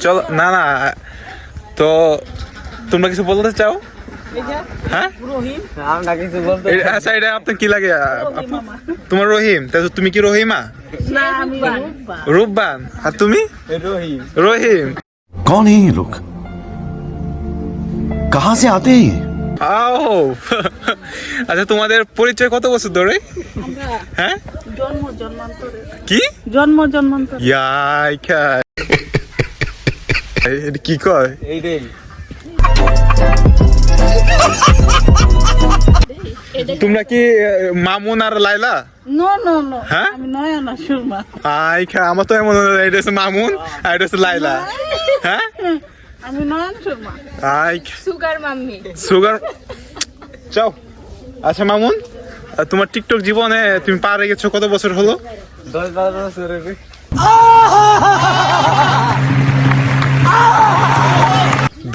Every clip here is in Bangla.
চলো না না তো তোমরা কিছু বলতে চাও? হ্যাঁ? আচ্ছা, তোমার রহিম? তুমি কি রহিমা? তুমি? রহিম। আচ্ছা তোমাদের পরিচয় কত বছর ধরে? হ্যাঁ? জন্ম কি? জন্ম জন্মান্তরে। কি কয়? এইটাই তোমরা কি মামুন আর লাইলা? No no no. হ্যাঁ? আমি নয়না সুরমা। আই খা আমার তো এমন এটা হচ্ছে মামুন আর এটা হচ্ছে লাইলা। হ্যাঁ? আমি Nayan Surma. I sugar mummy. Sugar চাও আচ্ছা মামুন আর তোমার টিকটক জীবনে তুমি পারে গেছো কত বছর হলো? দশ বারো বছর হবে।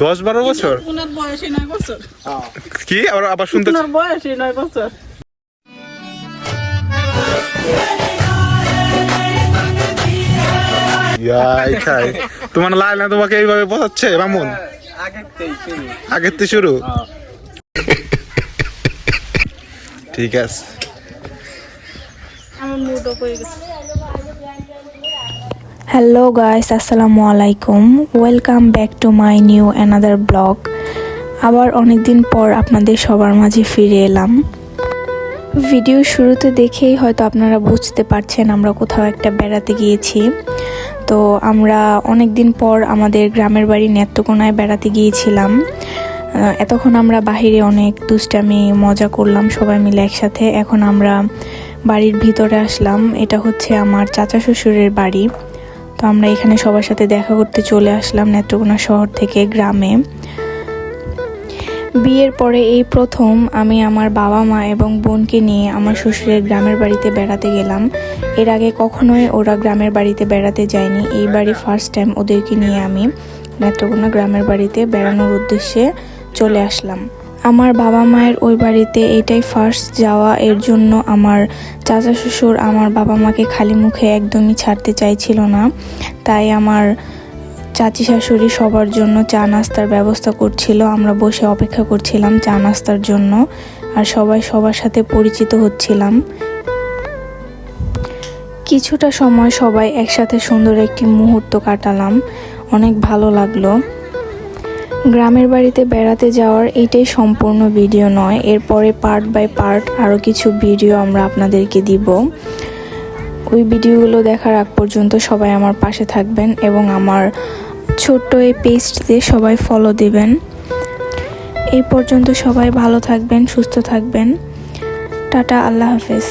দশ বারো বছর? উনার বয়সী নয় বছর। কি? আবার আবার শুনতে উনার বয়সী নয় বছর। তোমার লাইলা তোমাকে এইভাবে বোঝাচ্ছে মামুন? আগের থেকে শুরু? শুরু ঠিক আছে। আমার মুড অফ হয়ে গেছে। হ্যালো গাইস আসসালামু আলাইকুম welcome back to my new another blog আবার অনেক দিন পর আপনাদের সবার মাঝে ফিরে এলাম। ভিডিও শুরুতে দেখেই হয়তো আপনারা বুঝতে পারছেন আমরা কোথাও একটা বেড়াতে গিয়েছি। তো আমরা অনেক দিন পর আমাদের গ্রামের বাড়ি নেত্রকোনায় বেড়াতে গিয়েছিলাম। এতক্ষণ আমরা বাহিরে অনেক দুষ্টামি, মজা করলাম সবাই মিলে একসাথে। এখন আমরা বাড়ির ভিতরে আসলাম। এটা হচ্ছে আমার চাচা শ্বশুরের বাড়ি। তো আমরা এখানে সবার সাথে দেখা করতে চলে আসলাম নেত্রকোনা শহর থেকে গ্রামে। বিয়ের পরে এই প্রথম আমি আমার বাবা মা এবং বোনকে নিয়ে আমার শ্বশুরের গ্রামের বাড়িতে বেড়াতে গেলাম। এর আগে কখনোই ওরা গ্রামের বাড়িতে বেড়াতে যায়নি। এই বাড়ি ফার্স্ট টাইম ওদেরকে নিয়ে আমি নেত্রকোনা গ্রামের বাড়িতে বেড়ানোর উদ্দেশ্যে চলে আসলাম। আমার বাবা মায়ের ওই বাড়িতে এটাই ফার্স্ট যাওয়া। এর জন্য আমার চাচা শ্বশুর আমার বাবা মাকে খালি মুখে একদমই ছাড়তে চাইছিল না। তাই আমার চাচি শাশুড়ি সবার জন্য চা নাস্তার ব্যবস্থা করছিল। আমরা বসে অপেক্ষা করছিলাম চা নাস্তার জন্য আর সবাই সবার সাথে পরিচিত হচ্ছিলাম। কিছুটা সময় সবাই একসাথে সুন্দর একটি মুহূর্ত কাটালাম। অনেক ভালো লাগল। গ্রামের বাড়িতে বেড়াতে যাওয়ার এইটাই সম্পূর্ণ ভিডিও নয়। এরপরে পার্ট বাই পার্ট আরও কিছু ভিডিও আমরা আপনাদেরকে দিব। ওই ভিডিওগুলো দেখার আগ পর্যন্ত সবাই আমার পাশে থাকবেন এবং আমার ছোট্ট এই পেজটিতে সবাই ফলো দিবেন। এই পর্যন্ত সবাই ভালো থাকবেন, সুস্থ থাকবেন। টাটা, আল্লাহ হাফেজ।